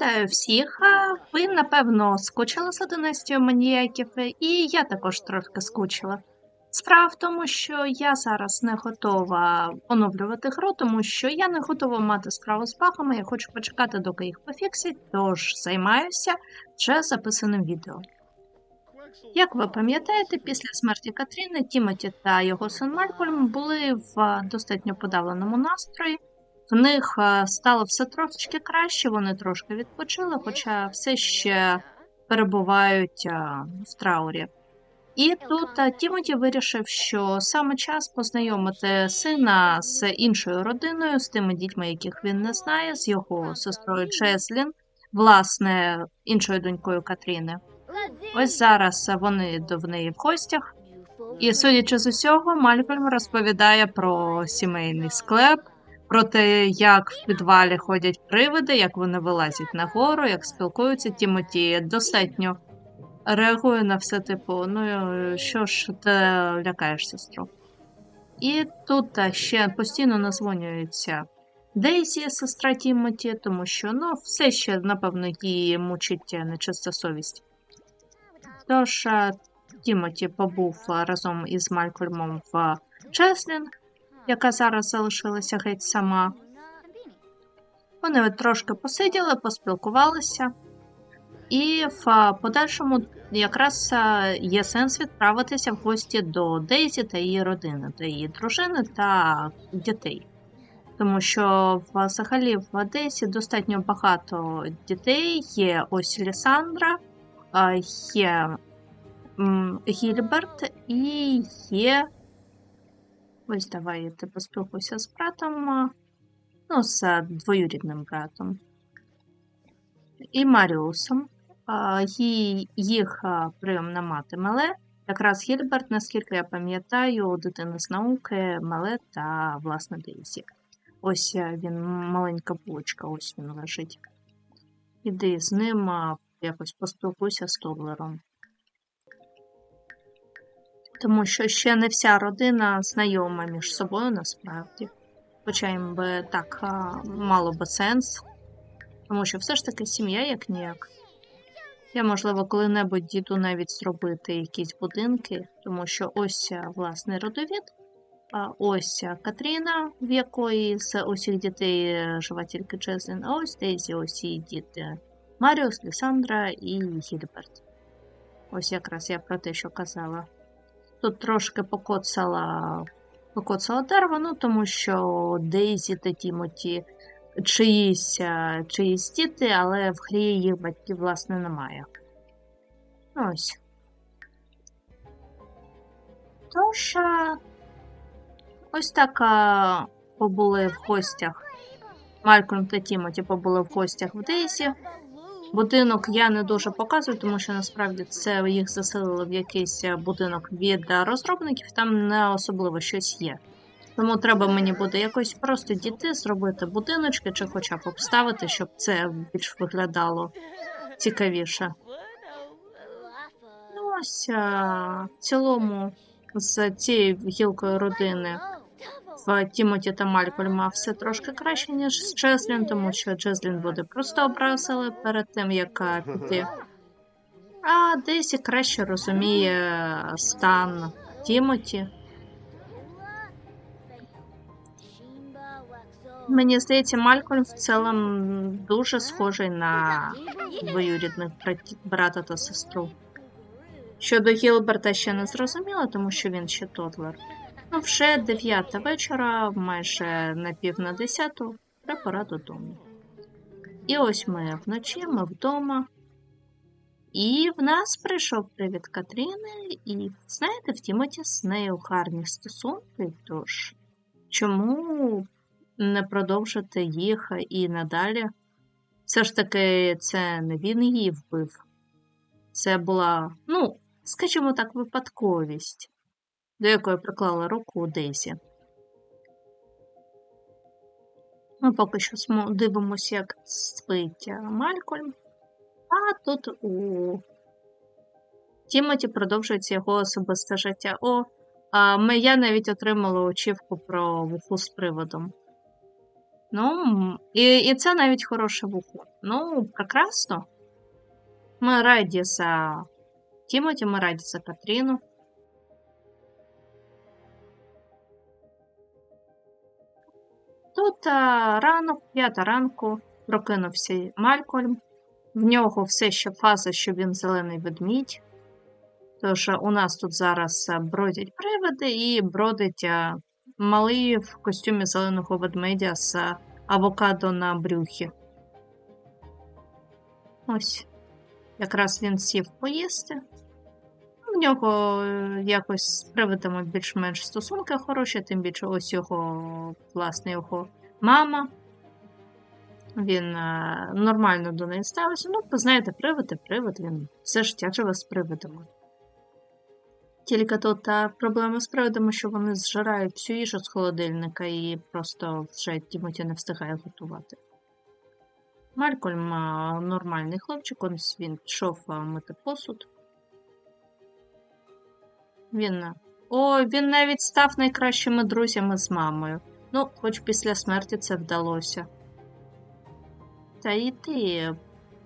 Вітаю всіх. Ви, напевно, скучили за династією маніяків, і я також трошки скучила. Справа в тому, що я зараз не готова оновлювати гру, тому що я не готова мати справу з багами, я хочу почекати, доки їх пофіксять, тож займаюся вже записаним відео. Як ви пам'ятаєте, після смерті Катріни Тімоті та його син Малькольм були в достатньо подавленому настрої. В них стало все трошечки краще, вони трошки відпочили, хоча все ще перебувають а, в траурі. І тут а, Тімоті вирішив, що саме час познайомити сина з іншою родиною, з тими дітьми, яких він не знає, з його сестрою Джеслін, власне, іншою донькою Катріни. Ось зараз вони до в неї в гостях. І судячи з усього, Малькольм розповідає про сімейний склеп, про те, як в підвалі ходять привиди, як вони вилазять нагору, як спілкуються. Тімоті достатньо реагує на все, типу, ну е, що ж ти лякаєш сестру. І тут ще постійно назвонюється Дейзі, сестра Тімоті, тому що ну, все ще, напевно, її мучить е, нечиста совість. Тож Тімоті побув разом із Малькольмом в Чеслін, яка зараз залишилася геть сама. Вони трошки посиділи, поспілкувалися, і в подальшому якраз є сенс відправитися в гості до Дейзі та її родини, до її дружини та дітей. Тому що взагалі в Одесі достатньо багато дітей. Є ось Лісандра, є Гільберт і є. Ось давай ти поспілкуйся з братом, ну, з двоюрідним братом. І Маріусом. А, ї- Їх прийомна мати Меле. Якраз Гільберт, наскільки я пам'ятаю, дитина з науки, Меле та власне Дейзі. Ось він, маленька булочка, ось він лежить. Іди з ним, якось поспілкуйся з Тодлером. Тому що ще не вся родина знайома між собою насправді. Хоча їм би так мало би сенс. Тому що все ж таки сім'я як ніяк. Я, можливо, коли-небудь діду навіть зробити якісь будинки, тому що ось власний родовід, а ось Катріна, в якої з усіх дітей е, живе тільки Джезлін, а ось Дейзі, ось її діти. Маріус, Лісандра і Гільберт. Ось якраз я про те, що казала. Тут трошки покоцала, покоцала дерево, ну тому що Дейзі та Тімоті чиїсь, а, чиїсь діти, але в грі їх батьків, власне, немає. Ось. Тож, ось так а, побули в гостях. Малькольм та Тімоті побули в гостях в Дейзі. Будинок я не дуже показую, тому що насправді це їх заселили в якийсь е, будинок від е, розробників, там не особливо щось є. Тому треба мені буде якось просто дійти, зробити будиночки чи хоча б обставити, щоб це більш виглядало цікавіше. Ну ось е, в цілому з цією гілкою родини в Тімоті та Малькольма все трошки краще, ніж з Джезлін, тому що Джезлін буде просто образили перед тим, як піти. А Дейзі краще розуміє стан Тімоті. Мені здається, Малькольм в цілому дуже схожий на двоюрідних брата та сестру. Щодо Гілберта ще не зрозуміло, тому що він ще тодлер. Ну, вже дев'ята вечора, майже на пів на десяту, вже пора додому. І ось ми вночі, ми вдома. І в нас прийшов привід Катріни, і знаєте, в Тімоті з нею гарні стосунки, тож чому не продовжити їх і надалі? Все ж таки, це не він її вбив. Це була, ну, скажімо так, випадковість до якої приклала руку Дейзі. Ми поки що дивимося, як спить а, Малькольм. А тут у Тімоті продовжується його особисте життя. О, а ми, я навіть отримала очівку про вуху з приводом. Ну, і, і це навіть хороше вухо. Ну, прекрасно. Ми раді за Тімоті, ми раді за Катріну. Тут а, ранок, п'ята ранку, прокинувся Малькольм. В нього все ще фаза, що він зелений ведмідь. Тож у нас тут зараз а, бродять привиди і бродить а, малий в костюмі зеленого ведмедя з авокадо на брюхі. Ось. Якраз він сів поїсти. В нього е, якось з привидами більш-менш стосунки хороші, тим більше ось його, власне, його мама. Він е, нормально до неї ставився. Ну, ви знаєте, привид і привид, він все життя живе з привидами. Тільки тут та проблема з привидами, що вони зжирають всю їжу з холодильника і просто вже Тімоті не встигає готувати. Малькольм нормальний хлопчик, він пішов мити посуд. Він. О, він навіть став найкращими друзями з мамою. Ну, хоч після смерті це вдалося. Та ти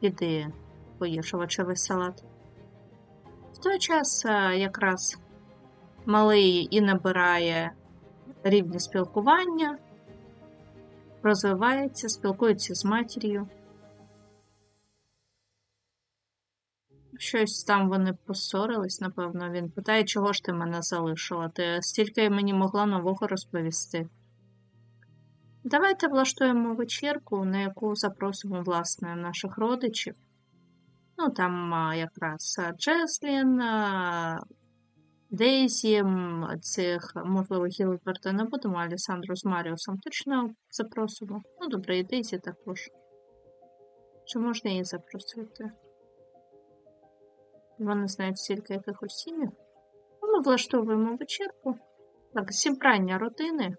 піди поїж овочевий салат. В той час якраз малий і набирає рівні спілкування, розвивається, спілкується з матір'ю. Щось там вони поссорились, напевно. Він питає, чого ж ти мене залишила? Ти стільки мені могла нового розповісти. Давайте влаштуємо вечірку, на яку запросимо, власне, наших родичів. Ну, там а, якраз Джеслін, Дейзі, цих, можливо, Гілберта не будемо, Алісандру з Маріусом точно запросимо. Ну, добре, і Дейзі також. Чи можна її запросити? Вони знають стільки якихось сім'їв. Ну, Ми влаштовуємо вечірку. Так, зібрання родини,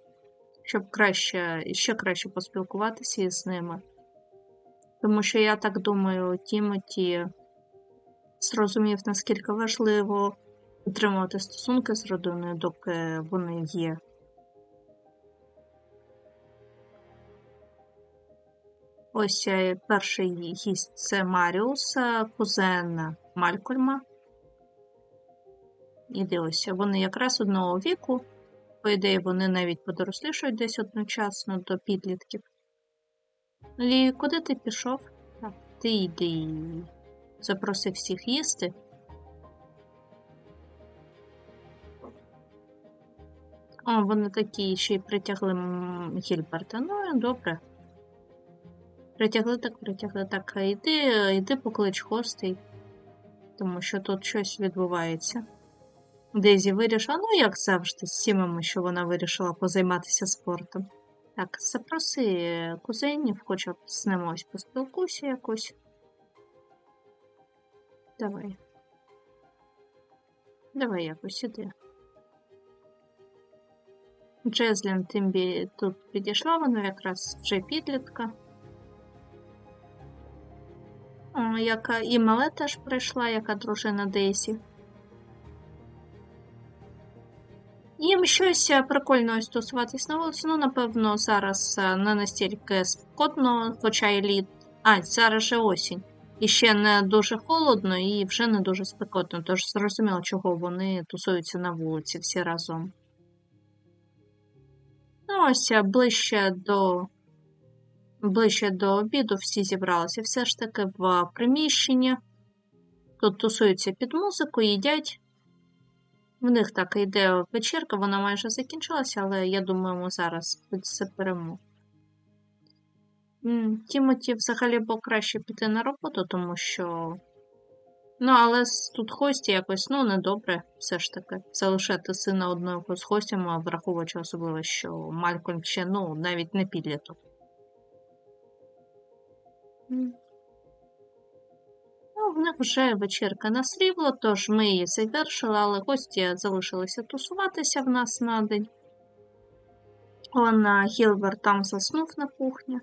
щоб краще, ще краще поспілкуватися із ними. Тому що я так думаю, Тімоті зрозумів, наскільки важливо утримувати стосунки з родиною, доки вони є. Ось е, перший гість це Маріус, е, кузен Малькольма. І дивися, вони якраз одного віку. По ідеї, вони навіть подорослішують десь одночасно до підлітків. Лі, куди ти пішов? Ти йди. Запроси всіх їсти. О, вони такі ще й притягли Гільберта. Ну, добре. Притягли так, притягли так. а Йди, йди поклич гостей, тому що тут щось відбувається. Дезі вирішила, ну як завжди, з сімами, що вона вирішила позайматися спортом. Так, запроси кузенів, хоча б з ними ось поспілкуйся якось. Давай. Давай якось іди. Джезлін Тимбі тут підійшла, вона якраз вже підлітка. Яка і Мале теж прийшла, яка дружина Дейсі. Їм щось е, прикольно ось тусуватись на вулиці. Ну, напевно, зараз е, не настільки спекотно, хоча й літ. А, зараз же осінь. І ще не дуже холодно, і вже не дуже спекотно. Тож зрозуміло, чого вони тусуються на вулиці всі разом. Ну, ось е, ближче до ближче до обіду всі зібралися все ж таки в приміщенні. Тут тусуються під музику, їдять. В них так йде вечірка, вона майже закінчилася, але я думаю, ми зараз заберемо. Тімоті взагалі було краще піти на роботу, тому що. Ну, але тут гості якось, ну, недобре, все ж таки. Залишати сина одного з гостями, враховуючи особливо, що Малькольм ще, ну, навіть не підліток. Ну, в них вже вечірка насрібла, тож ми її завершили, але гості залишилися тусуватися в нас на день. Он а, Гілберт там заснув на кухні.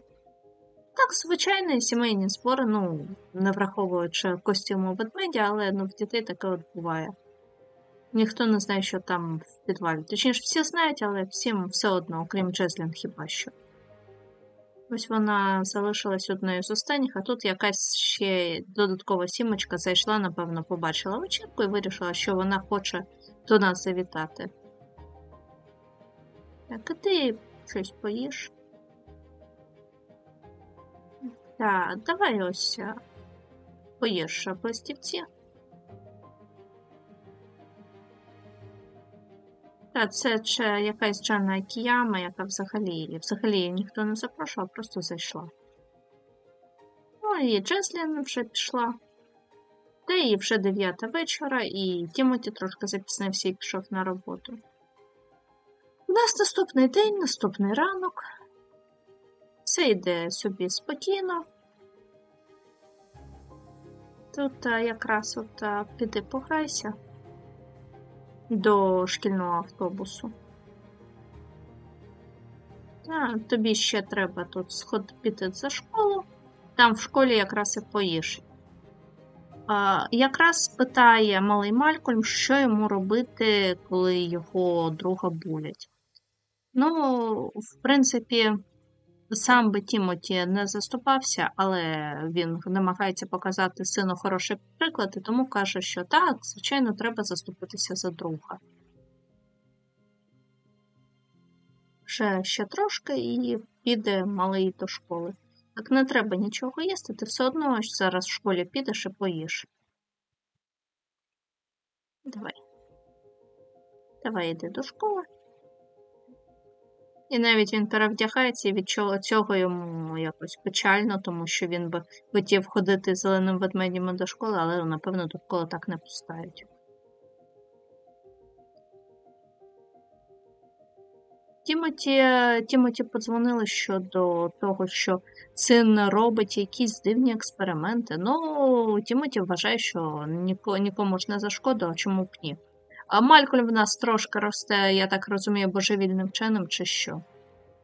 Так, звичайні сімейні збори, ну, не враховуючи костюму ведмедя, але ну, в дітей таке от буває. Ніхто не знає, що там в підвалі. Точніше, всі знають, але всім все одно, окрім Джезлін хіба що. Ось вона залишилась одною з останніх, а тут якась ще додаткова сімочка зайшла, напевно, побачила вечірку і вирішила, що вона хоче до нас завітати. Так, а ти щось поїш? Так, давай ось а, поїж пластівці. Та це чи якась Джанна Кіяма, яка взагалі взагалі ніхто не запрошував, просто зайшла. Ну і Джеслін вже пішла. Та і вже дев'ята вечора, і Тімоті трошки запізнився і пішов на роботу. У нас наступний день, наступний ранок. Все йде собі спокійно. Тут якраз от піди пограйся до шкільного автобусу. А, тобі ще треба тут сход піти за школу, там в школі якраз і поїш. А, якраз питає малий Малькольм, що йому робити, коли його друга булять. Ну, в принципі, сам би Тімоті не заступався, але він намагається показати сину хороший приклад і тому каже, що так, звичайно, треба заступитися за друга. Ще ще трошки і піде малий до школи. Так не треба нічого їсти, ти все одно зараз в школі підеш і поїш. Давай. Давай йди до школи. І навіть він перевдягається, і від цього йому якось печально, тому що він би хотів ходити зеленим ведмедями до школи, але, напевно, до школи так не пускають. Тімоті, Тімоті подзвонили щодо того, що син робить якісь дивні експерименти. Ну, Тімоті вважає, що нікому ж не зашкодило, чому б ні. А Малькольм в нас трошки росте, я так розумію, божевільним чином, чи що.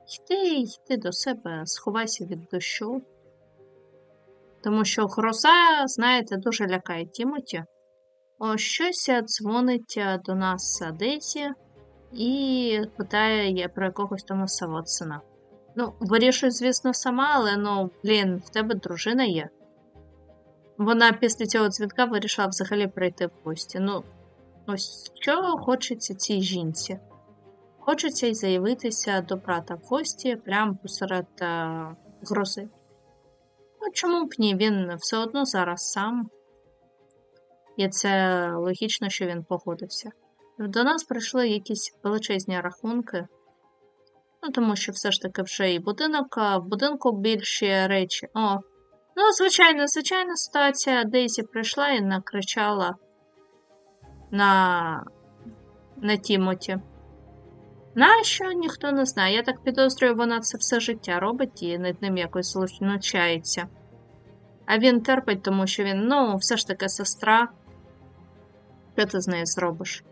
Йди, йди до себе, сховайся від дощу. Тому що гроза, знаєте, дуже лякає Тімоті. О, щось дзвонить до нас Десі і питає про якогось Томаса Вотсона. Ну, вирішую, звісно, сама, але ну, блін, в тебе дружина є. Вона після цього дзвінка вирішила взагалі прийти в гості. Ну, Ось що хочеться цій жінці. Хочеться й заявитися до брата в гості прямо посеред а, грози. Ну, чому б ні? Він все одно зараз сам. І це логічно, що він погодився. До нас прийшли якісь величезні рахунки. Ну, тому що все ж таки вже і будинок, а в будинку більші речі. О, ну, звичайно, звичайна ситуація. Дейзі прийшла і накричала на на Тімоті. Нащо ніхто не знає. Я так підозрюю, вона це все життя робить і над ним якось знущається. А він терпить, тому що він, ну, все ж таки сестра. Що ти з нею зробиш?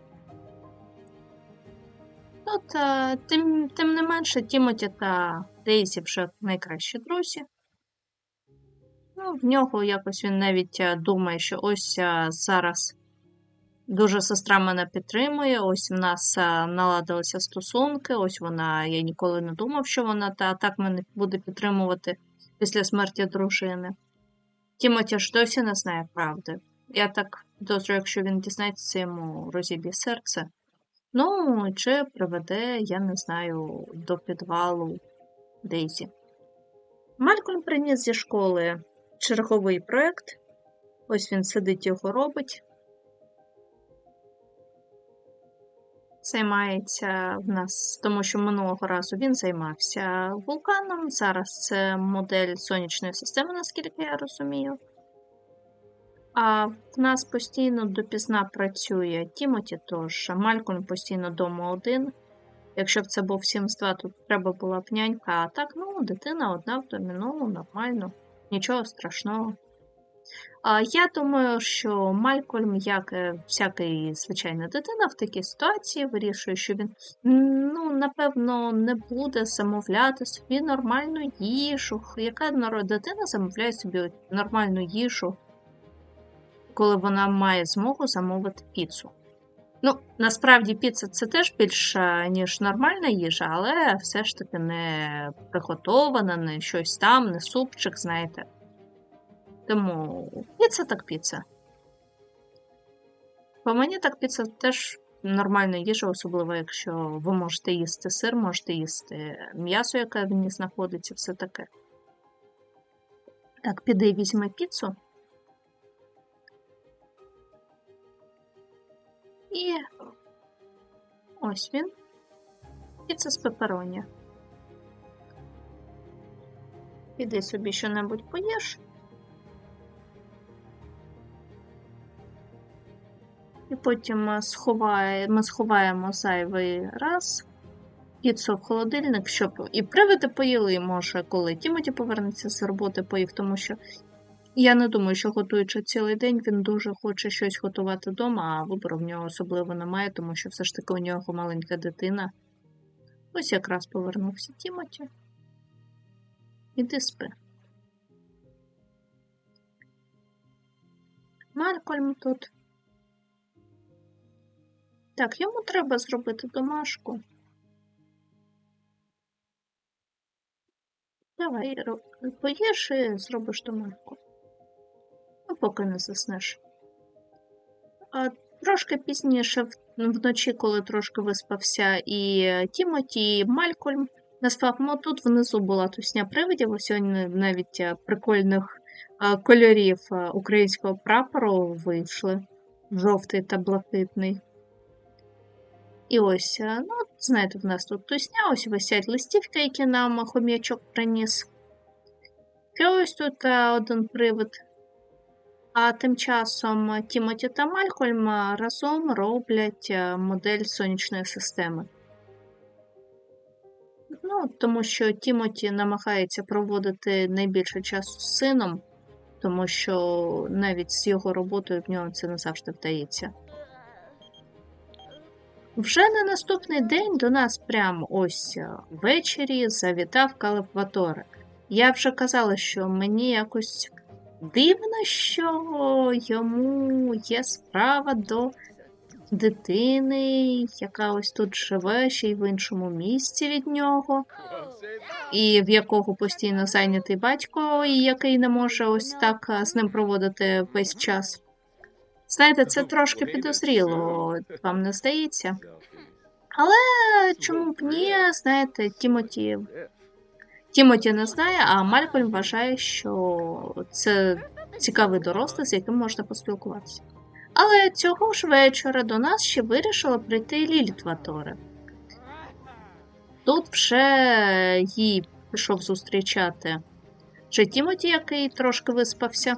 Тут, тим тим не менше, Тімоті та Дейзі вже найкращі друзі. Ну, В нього якось він навіть думає, що ось зараз Дуже сестра мене підтримує. Ось в нас е, наладилися стосунки. Ось вона, я ніколи не думав, що вона та так мене буде підтримувати після смерті дружини. Тімоті ж досі не знає правди. Я так підозрюю, якщо він дізнається, йому розіб'є серце. Ну, чи приведе, я не знаю, до підвалу Дейзі. Малькольм приніс зі школи черговий проєкт. Ось він сидить його робить. Займається в нас, тому що минулого разу він займався вулканом. Зараз це модель сонячної системи, наскільки я розумію. А в нас постійно допізна працює Тімоті, тож Малькольм постійно дома один. Якщо б це був Sims 2, то треба була б нянька. А так, ну, дитина одна в домі, ну, нормально, нічого страшного. Я думаю, що Малькольм, як всякий звичайна дитина, в такій ситуації вирішує, що він ну, напевно не буде замовляти собі нормальну їжу. Яка дитина замовляє собі нормальну їжу, коли вона має змогу замовити піцу? Ну, насправді піца це теж більше, ніж нормальна їжа, але все ж таки не приготована, не щось там, не супчик, знаєте. Тому піца так піца. По мені так піца теж нормальна їжа, особливо якщо ви можете їсти сир, можете їсти м'ясо, яке в ній знаходиться, все таке. Так, піди візьми піцу. І ось він. Піца з пепероні. Піди собі що-небудь поїж. І потім ми, сховає, ми сховаємо зайвий раз піцу в холодильник, щоб і привиди поїли, і може, коли Тімоті повернеться з роботи, поїв, тому що я не думаю, що готуючи цілий день, він дуже хоче щось готувати вдома, а вибору в нього особливо немає, тому що все ж таки у нього маленька дитина. Ось якраз повернувся Тімоті. Іди спи. Малькольм тут. Так, йому треба зробити домашку. Давай, поїж і зробиш домашку. Ну, поки не заснеш. А трошки пізніше вночі, коли трошки виспався і Тімоті, і Малькольм не спав, ну тут внизу була тусня привидів, ось сьогодні навіть е, прикольних е, кольорів е, українського прапору вийшли. Жовтий та блакитний. І ось, е, ну, знаєте, в нас тут тусня, ось висять листівки, які нам хом'ячок приніс. І ось тут е, один привид. А тим часом Тімоті та Малькольм е, разом роблять модель сонячної системи. Ну, тому що Тімоті намагається проводити найбільше часу з сином, тому що навіть з його роботою в нього це не завжди вдається. Вже на наступний день до нас прямо ось е, ввечері завітав Калепваторе. Я вже казала, що мені якось дивно, що йому є справа до дитини, яка ось тут живе, ще й в іншому місці від нього, і в якого постійно зайнятий батько, і який не може ось так е, з ним проводити весь час. Знаєте, це трошки підозріло, вам не здається? Але чому б ні, знаєте, Тімоті. Тімоті не знає, а Малькольм вважає, що це цікавий дорослий, з яким можна поспілкуватися. Але цього ж вечора до нас ще вирішила прийти Ліліт Ваторе. Тут вже їй пішов зустрічати вже Тімоті, який трошки виспався.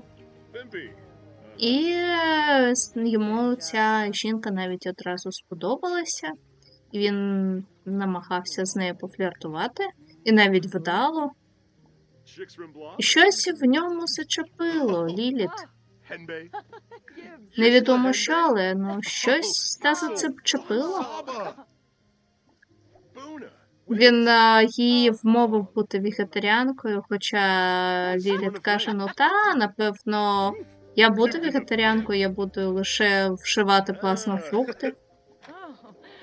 І е, йому ця жінка навіть одразу сподобалася, і він намагався з нею пофліртувати, і навіть вдало. Щось в ньому зачепило Ліліт. Невідомо що, але ну щось та зачепило. Він а, її вмовив бути вегетаріанкою, хоча Ліліт каже, ну та, напевно, я буду вегетаріанкою, я буду лише вшивати пластмафрукти.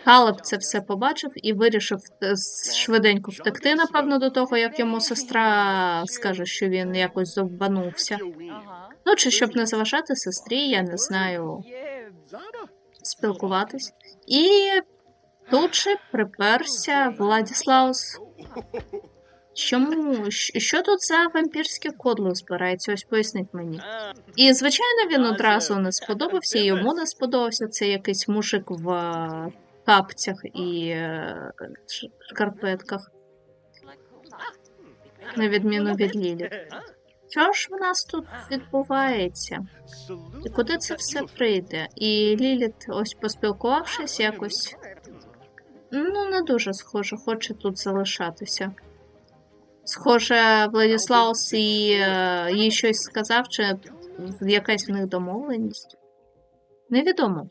Галеб це все побачив і вирішив е, швиденько втекти, напевно, до того, як йому сестра скаже, що він якось зоббанувся. Ну, чи щоб не заважати сестрі, я не знаю, спілкуватись. І тут же приперся Владіслаус. Чому? Що тут за вампірське кодло збирається? Ось поясніть мені. І, звичайно, він одразу не сподобався, йому не сподобався. Це якийсь мужик в е, капцях і е, шкарпетках, на відміну від Лілі. Що ж в нас тут відбувається? І куди це все прийде? І Ліліт, ось поспілкувавшись, якось ну не дуже схоже, хоче тут залишатися. Схоже, Владіслаус і е, їй щось сказав, чи якась в них домовленість. Невідомо.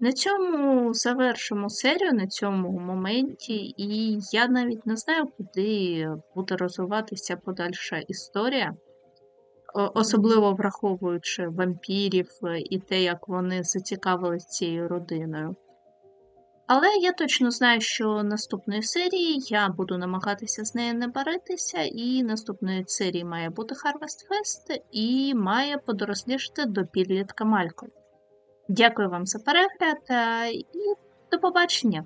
На цьому завершимо серію на цьому моменті, і я навіть не знаю, куди буде розвиватися подальша історія. Особливо враховуючи вампірів е, і те, як вони зацікавились цією родиною. Але я точно знаю, що наступної серії я буду намагатися з нею не баритися, і наступної серії має бути Harvest Fest і має подорослішати до підлітка Малькольм. Дякую вам за перегляд е, і до побачення!